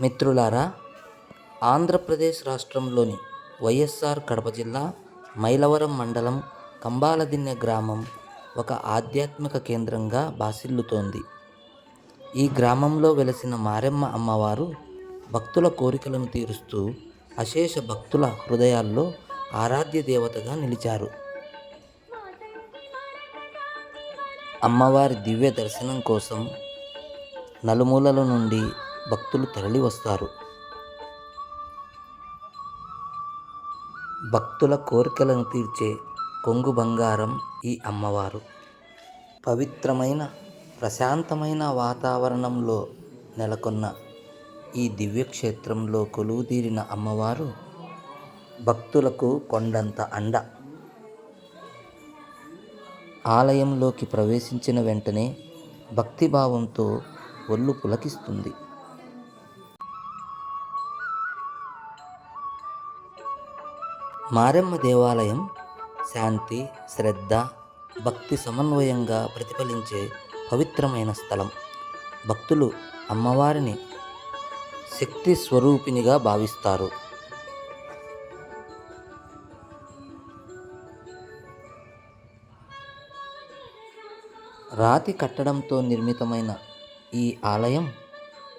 మిత్రులారా ఆంధ్రప్రదేశ్ రాష్ట్రంలోని వైఎస్ఆర్ కడప జిల్లా మైలవరం మండలం కంబాలదిన్నె గ్రామం ఒక ఆధ్యాత్మిక కేంద్రంగా బాసిల్లుతోంది. ఈ గ్రామంలో వెలసిన మారెమ్మ అమ్మవారు భక్తుల కోరికలను తీరుస్తూ అశేష భక్తుల హృదయాల్లో ఆరాధ్య దేవతగా నిలిచారు. అమ్మవారి దివ్య దర్శనం కోసం నలుమూలల నుండి భక్తులు తరలి వస్తారు భక్తుల కోరికలను తీర్చే కొంగు బంగారం ఈ అమ్మవారు. పవిత్రమైన ప్రశాంతమైన వాతావరణంలో నెలకొన్న ఈ దివ్యక్షేత్రంలో కొలువుదీరిన అమ్మవారు భక్తులకు కొండంత అండ. ఆలయంలోకి ప్రవేశించిన వెంటనే భక్తిభావంతో ఒళ్ళు పులకిస్తుంది. మారెమ్మ దేవాలయం శాంతి శ్రద్ధ భక్తి సమన్వయంగా ప్రతిఫలించే పవిత్రమైన స్థలం. భక్తులు అమ్మవారిని శక్తి స్వరూపిణిగా భావిస్తారు. రాతి కట్టడంతో నిర్మితమైన ఈ ఆలయం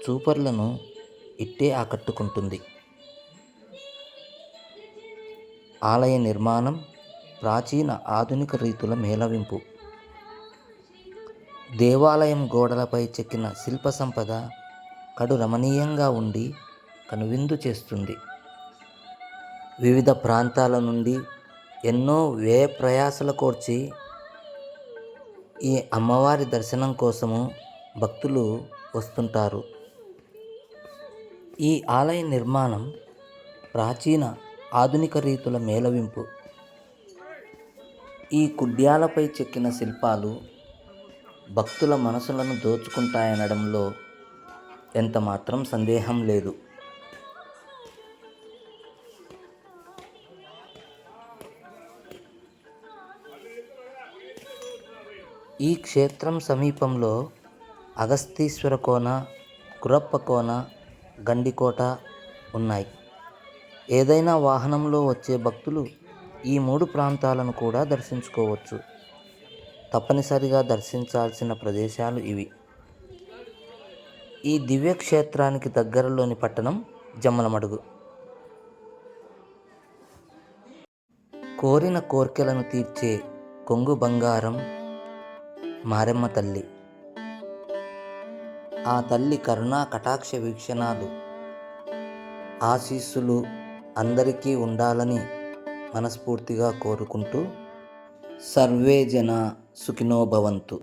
చూపర్లను ఇట్టే ఆకట్టుకుంటుంది. ఆలయ నిర్మాణం ప్రాచీన ఆధునిక రీతుల మేళవింపు. దేవాలయం గోడలపై చెక్కిన శిల్ప సంపద కడు రమణీయంగా ఉండి కనువిందు చేస్తుంది. వివిధ ప్రాంతాల నుండి ఎన్నో వ్యయ ప్రయాసల కోర్చి ఈ అమ్మవారి దర్శనం కోసము భక్తులు వస్తుంటారు. ఈ ఆలయ నిర్మాణం ప్రాచీన ఆధునిక రీతుల మేళవింపు. ఈ కుడ్యాలపై చెక్కిన శిల్పాలు భక్తుల మనసులను దోచుకుంటాయనడంలో ఎంత మాత్రం సందేహం లేదు. ఈ క్షేత్రం సమీపంలో అగస్తీశ్వర కోన కురప్ప కోన గండికోట ఉన్నాయి. ఏదైనా వాహనంలో వచ్చే భక్తులు ఈ మూడు ప్రాంతాలను కూడా దర్శించుకోవచ్చు. తప్పనిసరిగా దర్శించాల్సిన ప్రదేశాలు ఇవి. ఈ దివ్యక్షేత్రానికి దగ్గరలోని పట్టణం జమ్మలమడుగు. కోరిన కోర్కెలను తీర్చే కొంగు బంగారం మారెమ్మ తల్లి. ఆ తల్లి కరుణా కటాక్ష వీక్షణాలు ఆశీస్సులు అందరికీ ఉండాలని మనస్ఫూర్తిగా కోరుకుంటూ సర్వే జన సుఖినో భవంతు.